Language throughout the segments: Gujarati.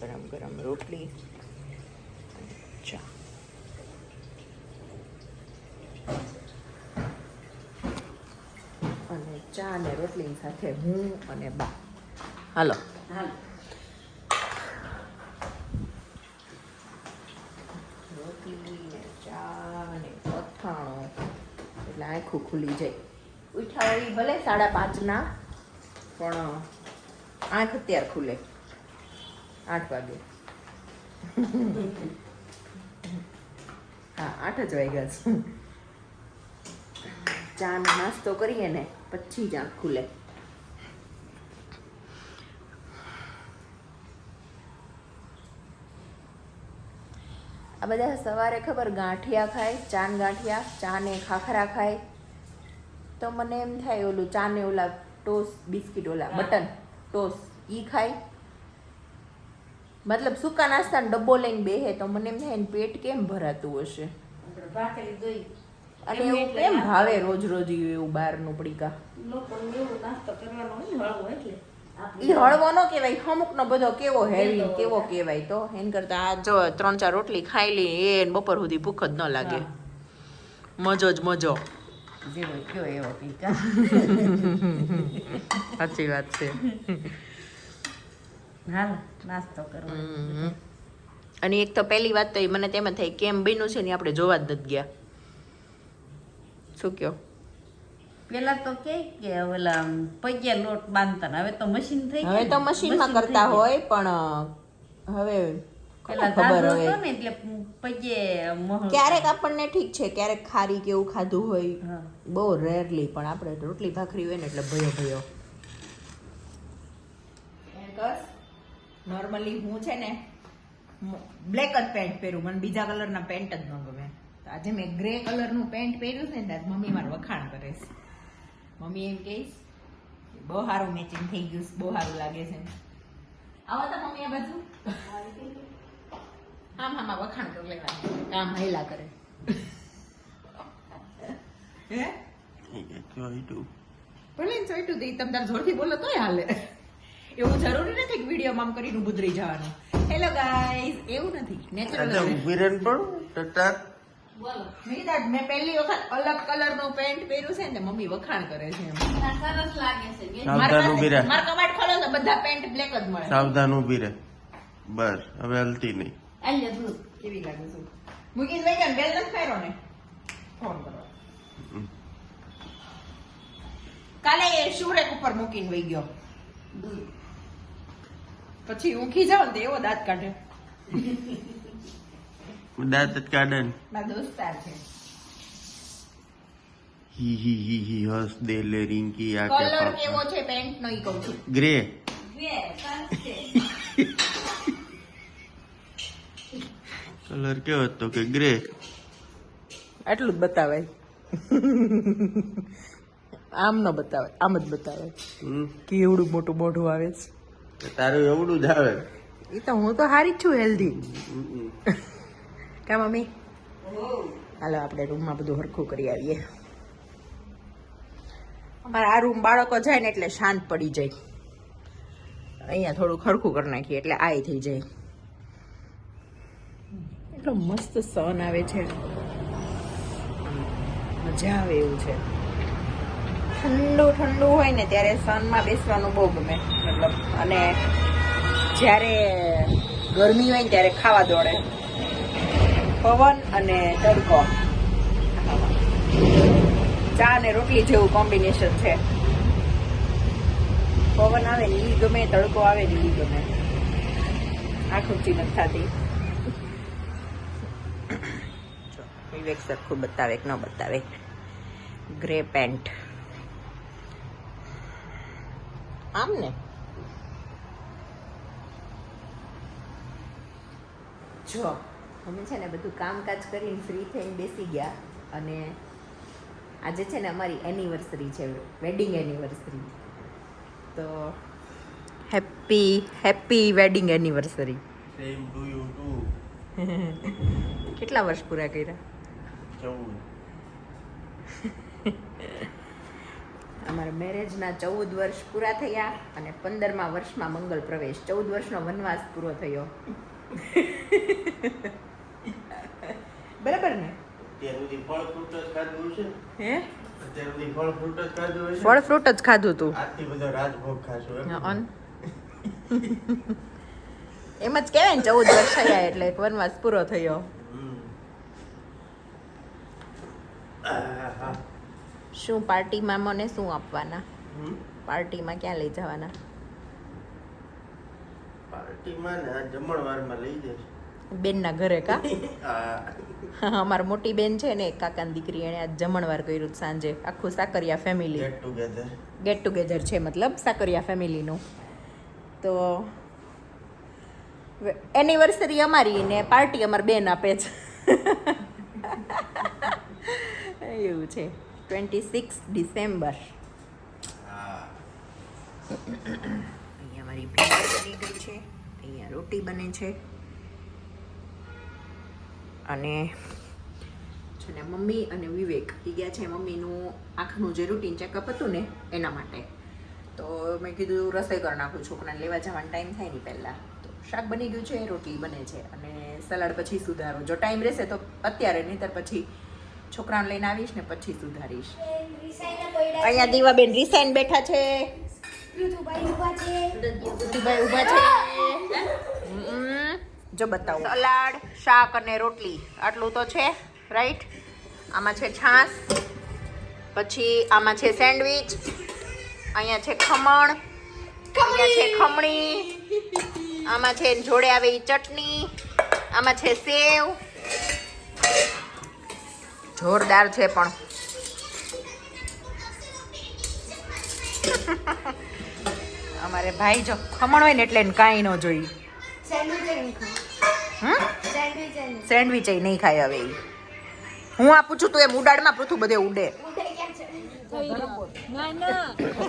ગરમ ગરમ રોટલી. ચા. અને ચા અને રોટલી સાથે હું અને બા. હાલો. રોટલી ને ચા ને અથાણું. એટલે આખું ખુલી જાય. ઉઠાવી ભલે સાડા પાંચના પણ આંખ અત્યારે ખુલે. આઠ વાગે. હા, આઠ જ વાગ્યા છે. ચા નાસ્તો કરીએ ને, પછી જ આંખ ખુલે. આ બધા સવારે ખબર ગાંઠિયા ખાય, ચાન ગાંઠિયા ચા ને ખાખરા ખાય. તો મને એમ થાય ઓલું ચા ને ઓલા ટોસ, બિસ્કિટ ઓલા, બટન, ટોસ, ઈ ખાય. મતલબ સૂકા નાસ્તાનો ડબ્બો લઈને બેહે તો મને એમ થાય પેટ કેમ ભરાતું હશે? અને એવું કેમ ભાવે રોજ રોજ એવું બહારનું પડીકા? લોકોને એવું નાસ્તો કરવાનો હોય ને હળવો ન કહેવાય અમુકનો બધો કેવો હેવી કેવો કહેવાય તો. એન કરતા આ જો ત્રણ ચાર રોટલી ખાઈ લી એ બપોર સુધી ભૂખ જ ન લાગે. મજો જ મજો. એવો પીકા. સાચી વાત છે. હાલ નાસ્તો કરવાનો અને એક તો પહેલી વાત તો એ મને તેમ થાય કેમ બન્યું છે ને આપણે જોવા જ નથી ગયા. શું કયો? પેલા તો કે કે ઓલા પગે લોટ બાંધતા હવે તો મશીન થઈ હવે તો. મશીનમાં કરતા હોય પણ હવે પેલા ખબર હવે. એટલે પગે ક્યારેક આપણને ઠીક છે ક્યારેક ખારી કે એવું ખાધું હોય. બહુ રેરલી પણ આપણે રોટલી ભાખરી હોય ને એટલે ભયો ભયો. નોર્મલી હું છે ને બ્લેક જ પેન્ટ પહેરું. મને બીજા કલરના પેન્ટ જ ન ગમે. તો આજે મેં ગ્રે કલરનું પેન્ટ પહેર્યું છે ને ત્યારે મમ્મી મારું વખાણ કરે છે. મમ્મી એમ કહીશ બહુ સારું મેચિંગ થઈ ગયું છે, બહુ સારું લાગે છે આવો તો મમ્મી આ બાજુ. આમ આમ વખાણ કરી લેવાનું. કામ હેલા કરે. હે? ભલે ચોઈટું દઈ તમે તાર જોરથી બોલો તોય હાલે. એવું જરૂરી નથી કે વિડીયોમાં આમ કરીને ઉભું જવાનું. હેલો ગાઈઝ એવું નથી. નેચરલ વિરેન પણ ટટા. મેં પહેલી વખત અલગ કલરનું પેન્ટ પહેર્યું છે ને મમ્મી વખાણ કરે છે સરસ લાગે છે સાવધાન મારા રહે. મારા કબાટ ખોલો તો બધા પેન્ટ બ્લેક જ મળે. સાવધાન ઊભી રહે. બસ હવે હલતી નહીં. આલ્યો કેવી લાગે છે? મૂકીને વઈ ગયા ને બેલ નથી પહેર્યો ને? ફોન કરો. કાલે એ શુરેક ઉપર મૂકીને વહી ગયો. પછી ઊંઘી જાવ ને એવો દાંત કાઢે. દાંત જ કાઢે ને. મારા દોસ્તાર છે. હી હી હી હી હસ દે લે રિંકી આ કે કલર કેવો છે પેન્ટ નો ઈ કહું છું. ગ્રે કલર કેવો હતો કે ગ્રે આટલું જ બતાવાય. આમ ન બતાવે આમ જ બતાવે હમ. કેવડું મોટું મોઢું આવે છે. તારું એવડું જ આવે. એ તો હું તો હારી જ છું હેલ્ધી. કા મમ્મી? હાલો, આપણે રૂમમાં બધું હરખું કરી આવીએ. અમારા આ રૂમ બાળકો જાય ને એટલે શાંત પડી જાય. અહીંયા થોડું ખરખું કરી નાખીએ એટલે આય થઈ જાય. એટલો મસ્ત સન આવે છે. મજા આવે એવું છે. ઠંડુ ઠંડુ હોય ને ત્યારે સનમાં બેસવાનું બહુ ગમે. મતલબ, અને જ્યારે ગરમી હોય ને ત્યારે ખાવા દોડે. પવન અને તડકો. ચા અને રોટલી જેવું કોમ્બિનેશન છે. પવન આવે ને ઈ ગમે, તડકો આવે ને ઈ ગમે. આખું ઊંચી નથી થતી. વિવેક સરખું બતાવે કે ન બતાવે. Grey pant. આમ ને જો અમે છે ને બધું કામકાજ કરીને ફ્રી થઈને બેસી ગયા અને આજે છે ને અમારી એનિવર્સરી છે વેડિંગ એનિવર્સરી તો happy happy wedding anniversary same to you too કેટલા વર્ષ પૂરા કર્યા? ચૌદ. અમારા મેરેજના ચૌદ વર્ષ પૂરા થયા અને પંદરમા વર્ષમાં મંગલ પ્રવેશ. ચૌદ વર્ષનો વનવાસ પૂરો થયો. બરાબર ને? ફળ ફ્રૂટ જ ખાધું તું. એમ? જ કહેવાય ને ચૌદ વર્ષ થયા એટલે એક વનવાસ પૂરો થયો. શું પાર્ટીમાં મને શું આપવાના? પાર્ટીમાં ક્યાં લઈ જવાના? પાર્ટીમાં ને જમણવારમાં લઈ જશે બેનના ઘરે કા? અમાર અમારી મોટી બેન છે ને કાકાની દીકરી એણે આજ જમણવાર કર્યું સાંજે. આખું Sakariya family get together get together છે મતલબ સાકરિયા ફેમિલીનું તો એનિવર્સરી અમારી ને પાર્ટી અમાર બેન આપે છે. એવું છે. ટ્વેન્ટી સિક્સ ડિસેમ્બર અહીંયા મારી ભેળ બની ગઈ છે. અહીંયા રોટી બને છે. અને છે ને મમ્મી અને વિવેક એ ગયા છે મમ્મીનું આંખનું જે રૂટીન ચેકઅપ હતું ને એના માટે. તો મેં કીધું રસોઈ કરી નાખું છોકરાને લેવા જવાનો ટાઈમ થાય નહીં પહેલાં. તો શાક બની ગયું છે રોટલી બને છે અને સલાડ પછી સુધારો. જો ટાઈમ રહેશે તો અત્યારે, નહીંતર પછી છોકરાને લઈને આવીશ ને પછી સુધારીશ. અહીંયા દીવાબેન રિસાઈન બેઠા છે. ઋતુભાઈ ઊભા છે. જો બતાવો. સલાડ શાક અને રોટલી. આટલું તો છે રાઈટ આમાં છે છાશ પછી આમાં છે સેન્ડવિચ અહીંયા છે ખમણ અહીંયા છે ખમણી આમાં છે જોડે આવે ચટણી આમાં છે સેવ જોરદાર છે પણ. અમારે ભાઈ જો ખમણ હોય ને એટલે કાંઈ ન જોઈ. સેન્ડવિચ એ નહીં ખાય હવે એ હું આપું છું તું એમ ઉડાડમાં પૃથું બધે ઉડે.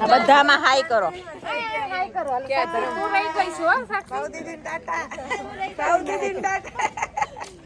આ બધામાં હાય કરો.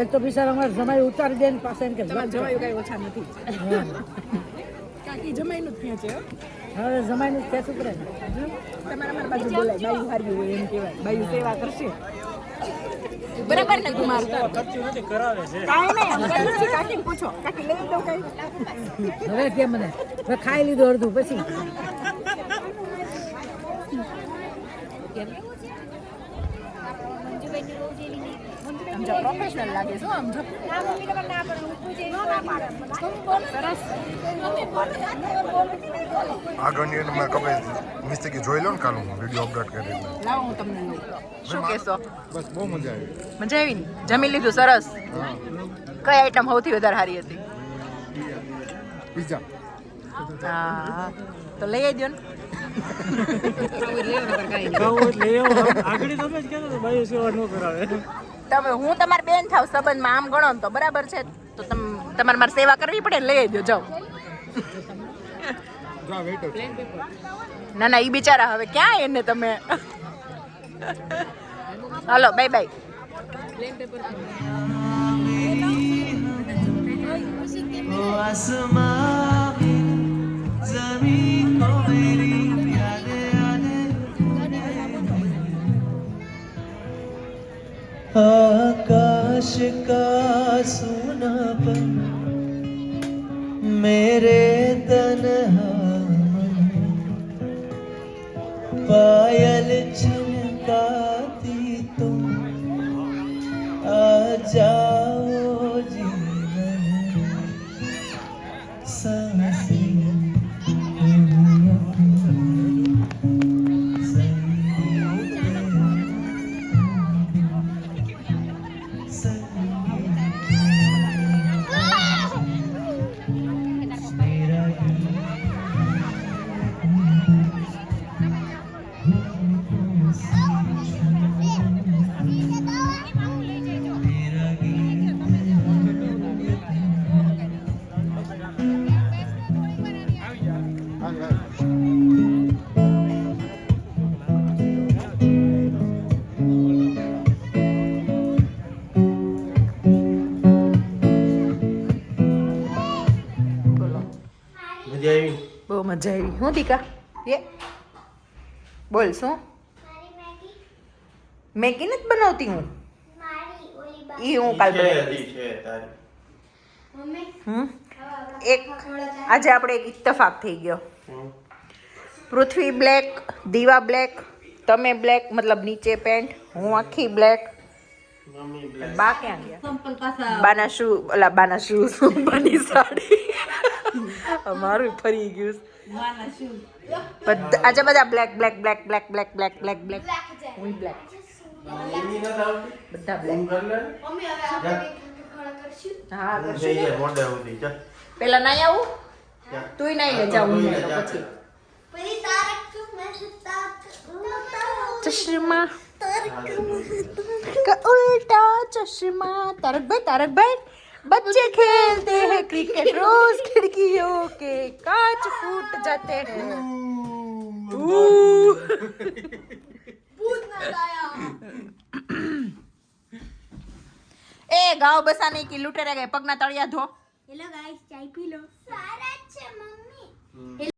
એક તો પિસાર અમારે જમાઈ ઉતારી દે ને પાસે એમ કે જમાઈ કઈ ઓછા નથી. કાકી જમાઈનું જ ત્યાં છે હવે જમાઈ નું પડે ને તમારા મારા બાજુ બોલાય બાયું હાર્યું હોય એમ કહેવાય. બાયું સેવા કરશે. બરાબર ને કુમાર? કરાવે છે. કઈ નથી કાકીને પૂછો. કાકી લઈ દઉં કઈ. હવે કે મને? ખાઈ લીધું અડધું પછી? સમજો પ્રોફેશનલ લાગે છે હો, સમજો આગળની એને મેં કપે મિસ્ટેક જોઈ લો ને કાલ હું વીડિયો અપડેટ કરી લાવો હું તમને શું કહેશો? બસ બહુ મજા આવી. મજા આવી ને? જમી લીધું સરસ. કઈ આઈટમ સૌથી વધારે સારી હતી? પીઝા હા. તો લઈ આવી. દો ને તમે હું તમારી બેન થાવ સંબંધમાં આમ ગણો તો બરાબર છે? તો તમ, તમારે મારે સેવા કરવી પડે લઈ દો જાઓ. ના ના એ બિચારા હવે ક્યાં એને તમે? Hello, bye bye. आकाश का सुनापन मेरे तन्हा मन पायल छनकाती तुम आ जाओ મજા આવી. હું દીકા? એ બોલ શું? મેગી નથી બનાવતી હું? એ હું કાલ હમ? એક આજે આપણે એક ઇત્તફાક થઈ ગયો. પૃથ્વી બ્લેક દીવા બ્લેક તમે બ્લેક મતલબ નીચે પેન્ટ હું આખી બ્લેક. બા ક્યાં ગયા. બાના શું ઓલા બાના શૂઝ બાની સાડી. અમારું ફરી ગયું શું બધા આજે બધા black black black black black black black black હું બ્લેક બધા બ્લેક હા પેલા નહીં આવું? તુંય નહીં લે જાવ હું પછી. ચશ્મા. ઉલ્ટા ચશ્મા. તારકભાઈ તારકભાઈ. બચ્ચે ખેલતે के रोज खिड़कियों के कांच फूट जाते हैं। ए गाँव बसाने की लुटेरे गए पगना तड़िया धो। हेलो गाइस चाय पी लो। सारा अच्छा मम्मी। हम्म।